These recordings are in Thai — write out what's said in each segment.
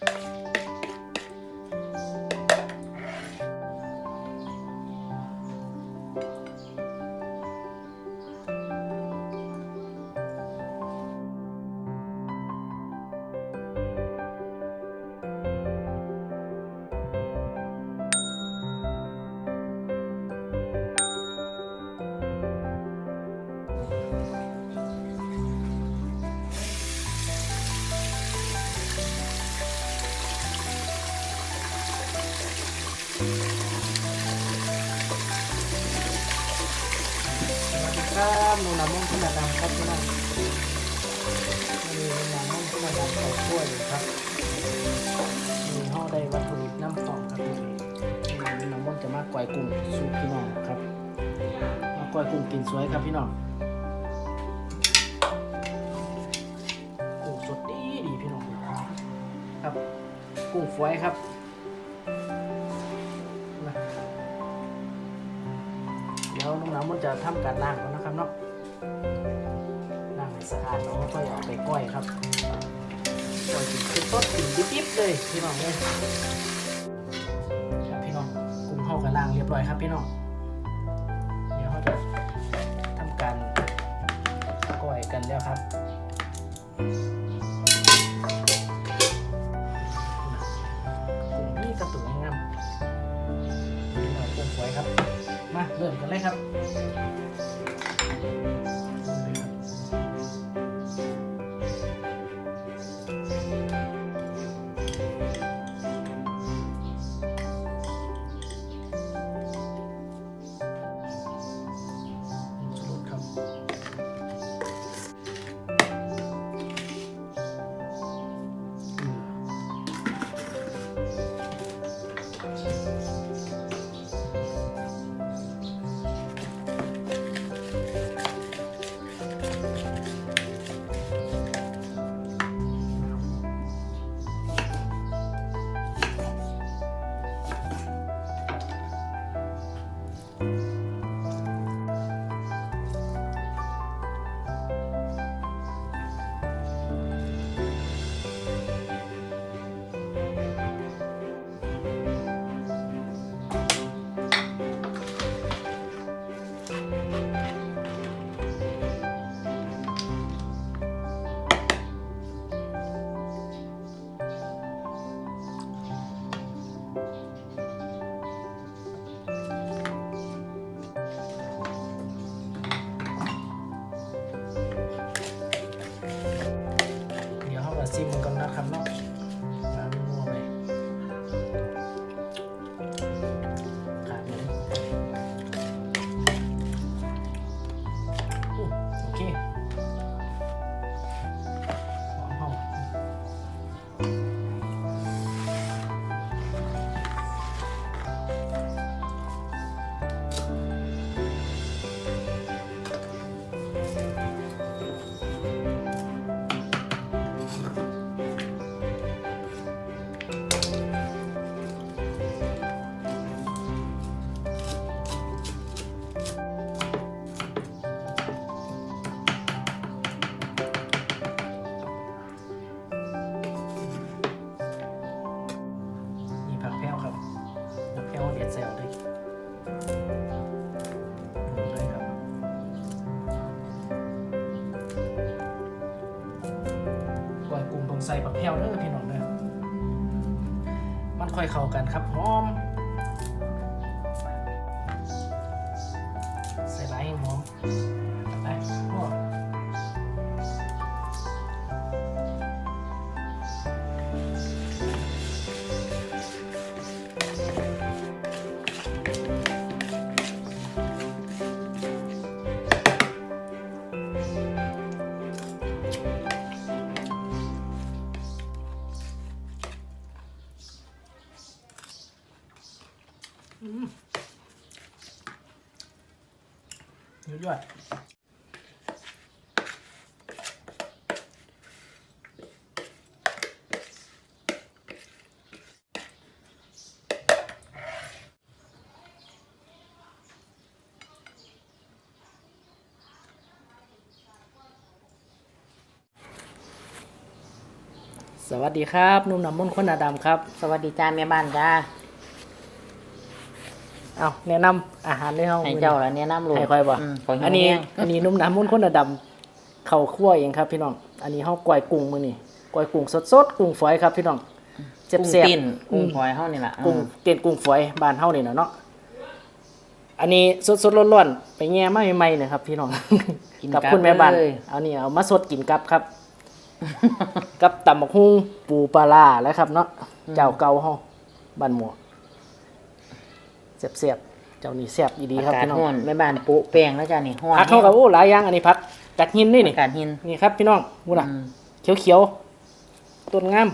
ส ครับนูน้ำมันต์ขนาดดำครับพี่น้องวันนี้หนูน้ำมันต์ขนาดดำเขาช่วยครับมีห่อได้วัตถุดิบน้ำฟองครับพี่วันนี้หนูน้ำมันต์จะมาก่อยกุ้งสูตรพี่น้องครับ มาก่อยกุ้งกินสวยครับพี่น้องกุ้งสดดีดีพี่น้องครับ กุ้งฝอยครับ ทำการล้างก่อนนะครับเนาะล้างให้สะอาดแล้วก็ค่อยเอาไปก้อยครับก้อยกินเป็นต้นกินดิบๆเลยพี่น้องเลยครับพี่น้องกุ้งเข้ากันล้างเรียบร้อยครับพี่น้องเดี๋ยวเขาจะทำการก้อยกันแล้วครับกุ้งนี่กระตุกงามหน่อยกุ้งฝอยครับ มาเริ่มกันเลยครับ เด็ดแซลยเลยครับกล้วยกุ้งต้องใส่ผักแพ้วเด้อพี่น้องเด้อมันค่อยเข้ากันครับหอม สวัสดีครับ นุ่มน้ำมนต์คนหนาดำครับ สวัสดีจ้าแม่บ้านจ้าเอาแนะนำอาหารในห้องให้เจ้าละเนี่ยน้ำลูกให้ค่อยบ่มของอันนี้แห้งอันนี้นุ่มน้ำมนต์คนหนาดำเข้าคั่วเองครับ พี่น้อง อันนี้เฮาก้อยกุ้งมื้อนี้ก้อยกุ้งสดๆกุ้งฝอยครับ พี่น้องเจ็บกุ้งแซ่บติ้นอืกุ้งมหอยเฮานี่ล่ะกุ้งอืมเตียนกุ้งฝอยบ้านเฮานี่น่ะเนาะ อันนี้สดๆร้อนๆไปแง่มาใหม่ๆเนะครับ พี่น้อง กับคุณแม่บ้าน เอานี่เอามาสดกินกับครับ กับตำบักฮุ่งปูปลาร้าแล้วครับเนาะเจ้าเก่าเฮาบ้านหมวกเสียบๆเจ้านี่แซ่บดีๆครับอากาศพี่น้องร้อนแม่บ้านปุแป้งแล้วจ้านี่ฮ้อนผักเข้ากับโอ้หลายอย่างอันนี้ผักกัดหินนี่นี่อากาศหินนี่ครับพี่น้องมูน่ะ อืมเขียวๆต้นงาม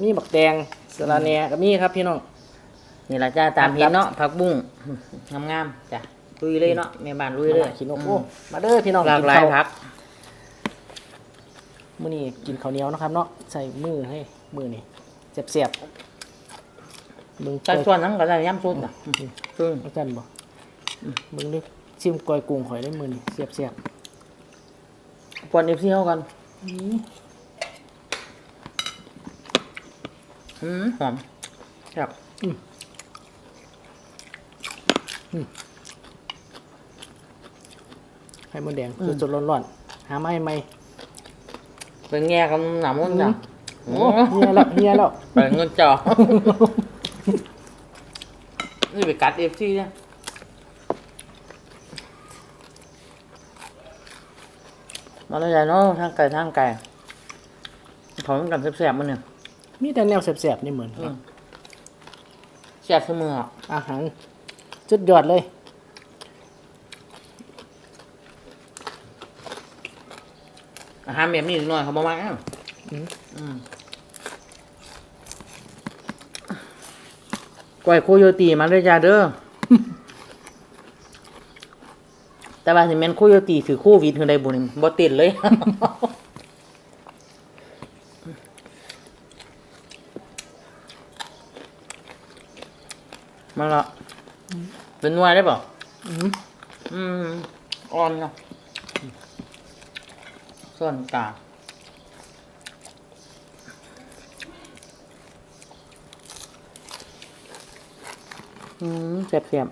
มีบักแดงสะระแหน่ก็มีครับพี่น้อง นี่ล่ะจ้าตามครับเห็นเนาะผักบุ้งงามๆจ้ะลุยเลยเนาะแม่บ้านลุยเลยมาขี้นกอืมโอ้มาเด้อพี่น้องหลากหลายนข้วผัก มื้อนี้กินข้าวเหนียวนะครับเนาะใส่มือให้มือนี่เสียบๆมึงจัดส่วนนั้นก็ได้ย่ำซุปน่ะซึ่งอาจารย์บ่มึงนึกชิมกอยกุ้งหอยได้มือนี่เสียบปวน FC เฮากันๆอื้ออืมหอมครับไข่มดแดงสดๆร้อนๆหามาให้ใหม่ เป็นแง่กับหนามมันจ้ะโอ้เฮียแล้วเฮียแล้วไปเงินจ่อนี่ไปกัด FC เนี่ยมาแล้วยายเนาะทางไก่ทางไก่ของกันแซ่บๆมันเนี่ยมีแต่แนวแสบๆนี่เหมือนอืมแซ่บเสมออะอาหารจุดยอดเลย อาหารแบบนี้หน่อยเขาบอกมาอะอืมอืมก้อยโคโยตีมาเลยจ้าเด้อ แต่ว่าสิแม่นโคโยตีถือโควิดคือได้บุญบ่ติดเลยมาละเป็นนวดได้ป่ะอืม อืมอ่อนเนาะ ส่วนกลางอืมเสียบเสียบ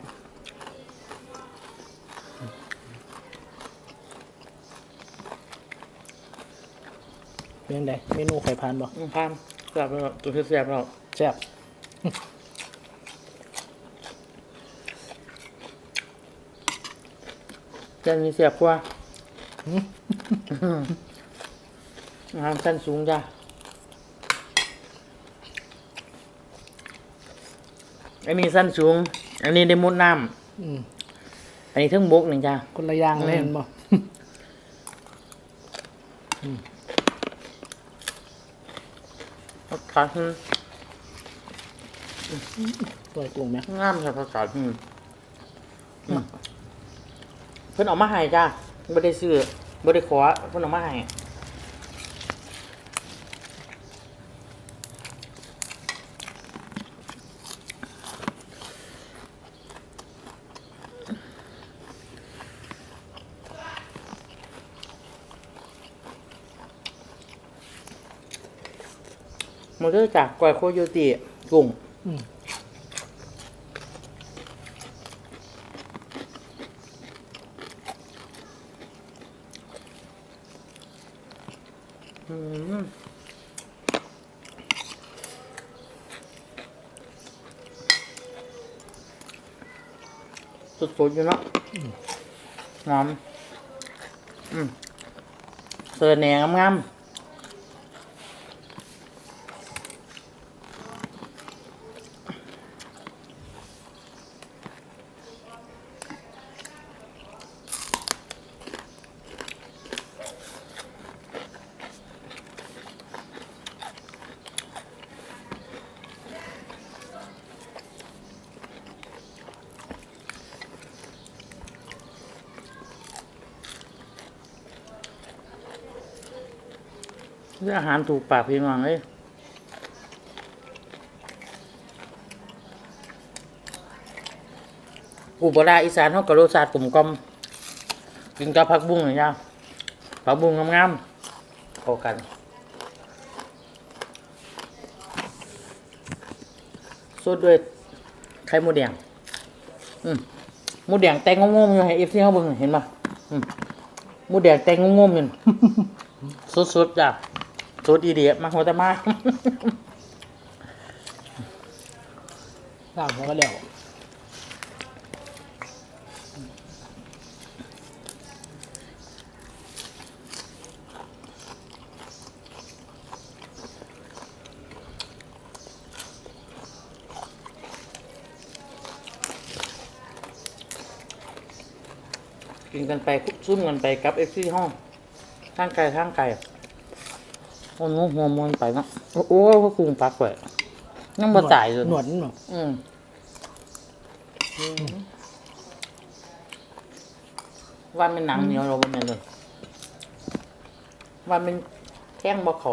เป็นยังไงเมนูไข่พานบ่อืมพามเสียบแล้วตัวเสียบแล้วแซ่บจะมีเสียบกว่า อาหารชั้นสูงจ้ะอันนี้สั้นสูง อันนี้ได้มุดน้อืมำอันนี้เทึงบกหนึ่งจ้ะ คนละอย่างเลยอืมเห็นบ่ผักกาดหินกอยกุ้งไหมงามใช่ผักกาดหินอืมเพิ่นเออกมาให้จ้ะบ่ได้ซื้อ บ่ได้ขอเพิ่นออกมาให้มาเด้อจ้ะก้อยโคโยติกุ้ง อืม อืม สดๆอยู่เนาะหอม อืมเสือแหนงงามเอาหารถูกปากพี่มังเลยอุบลราอีสานเขากระโดดสาสตร์กลุ่มกลมกินกับผักบุ้งอย่างเงี้ยผักบุ้งงามๆเข้กันสดด้วยไข่มดแดงอืมมดแดงแตงงงๆอยู่ให้เอฟซีเขาเบิ่งเห็นปะมดแดงแตงงงๆอยู่สดๆจ้ะ สดอีเดียมาหัวต่มาล่างเขาก็แล้วกินกันไปซุ่มกันไปกับเอฟซีห้องข้างไกลข้างไกล โอ้โหหัวมันไปเนาะโอ้โหพวกคุงปักไว้ยังบ่ตายเลยหนวดหนวดอืมวันเป็นหนังเหนียวเราบ่แม่นเลยวันเป็นแท่งบ่เขา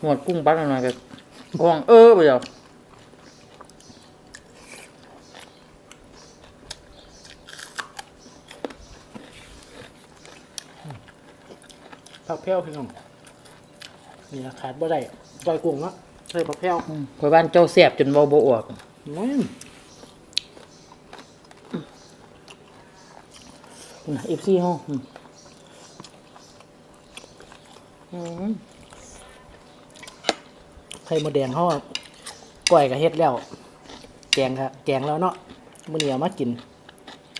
หมวดกุ้งปักหน่อยก็กองเออไปเดี๋ยว กแพ้วพี่น้องนี่นะขาดบ่ได้ปล่อยกุ้งเนาะใส่ผักแพ้วอืมข่อยบ้านเจ้าแซ่บจนเว้าบออกอืมเอฟซีห้องไข่มดแดงเขาอะก้อยกับเฮ็ดแล้ว แกงครับแกงแล้วเนาะมื้อนี้เอามากิน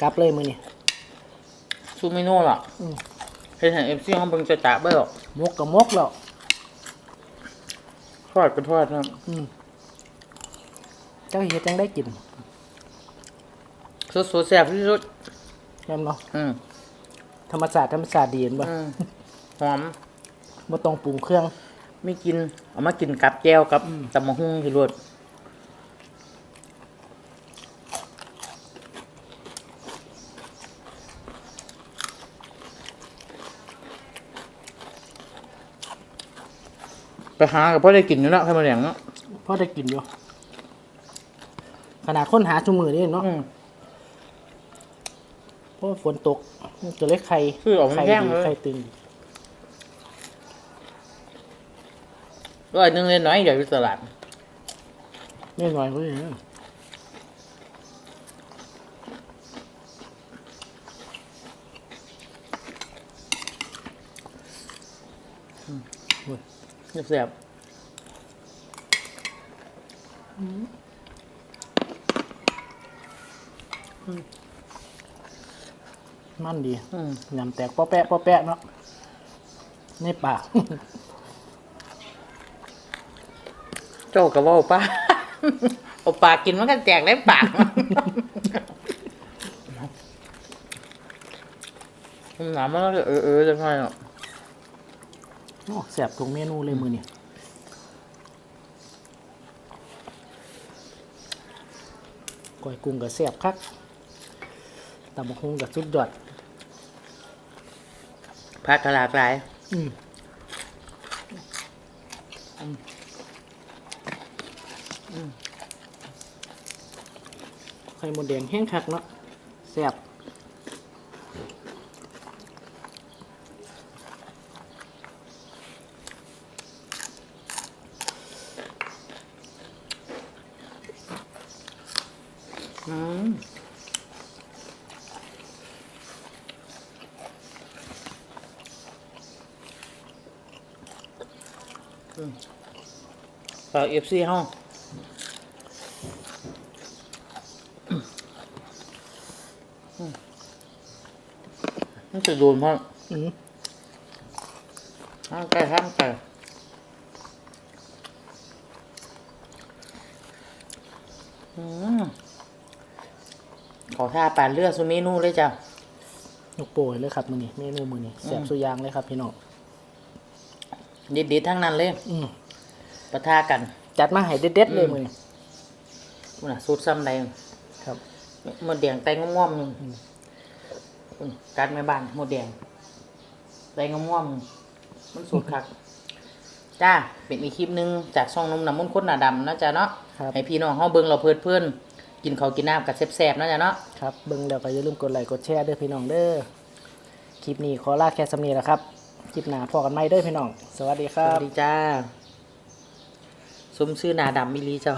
กลับเลยมื้อนี้ซูเมโน่ล่ะอืม เฮ็ดให้เอฟซีห้องเบิ่งจะจะเบ่หรอกมกกับมกแล้วทอดก็ทอดนะอืมเจ้าเฮ็ดจังได้กินสดๆแซ่บที่สุดแม่นบ่อืมธรรมชาติธรรมชาติดีเห็นบ่อืมหอมบ่ต้องปรุงเครื่อง ไม่กิน เอามากินกับแก้วกับตำมะฮุ่งที่รว ไปหากับพ่อได้กินอยู่แล้วให้มาแหลงเนาะพอได้กินอยู่ขนาดคนหาชุมือนี่เนาะอืมเพราะว่าฝนตกมันจะเล็กไข่คือออกมาไข่แห้งดีเลยไข่ตึงร้อยหนึงเลยน้อยเดี๋ยวอยู่ตลาดไม่น้อยก็เลยนะ โอ้ยแซ่บมันดีๆอืมยำแตกป้อแปะป้อแปะเนาะในปากโจ้กับว่าป้าเอาปากกินมันก็แจกได้ปากหนามันก็เออเออจะไงอะ โอ้แสบทุกเมนูเลยมือนี่ก้อยกุ้งกับแสบคักตำบักหุ่งกับสุดยอดผักกะหลากหลายอืมไข่มดแดงแห้งคักเนาะแสบ ฝากเอฟซีห้องมันจะโดนเพราะอืมห้างไก่ห้างไก่อืมขอท่าปานเลือดสุเมนูเลยจ้ะยกโปรยเลยครับมือนี่เมนูมือนี่แสบสุดยางเลยครับพี่น้องเด็ดๆทั้งนั้นเลย อืม ปะทากัน จัดมาให้เด็ดๆเลยมือนี่มันน่ะสูตรซ้ำใดครับหมดแดงไตง่อมๆหนึ่งอืมการแม่บ้านหมดแดงไตง่อมๆมันสูตรคักจ้าเป็นอีกคลิปหนึงจากช่องนมน้ำมันต์ข้นหนาดำเนาะจ้ะเนาะครับให้พี่น้องเฮาเบิ่งเราเพลิดเพลินกินข้าวกินน้ำกับแซ่บๆเนาะจ้ะเนาะครับเบิ่งแล้วก็อย่าลืมกดไลค์กดแชร์เด้อพี่น้องเด้อคลิปนี้ขอลาแค่สำนีแหละครับคลิปหน้าพอกันใหม่เด้อพี่น้อง สวัสดีคสรับวัสดีจ้า สมชื่อหนาดำมิลีเจ้า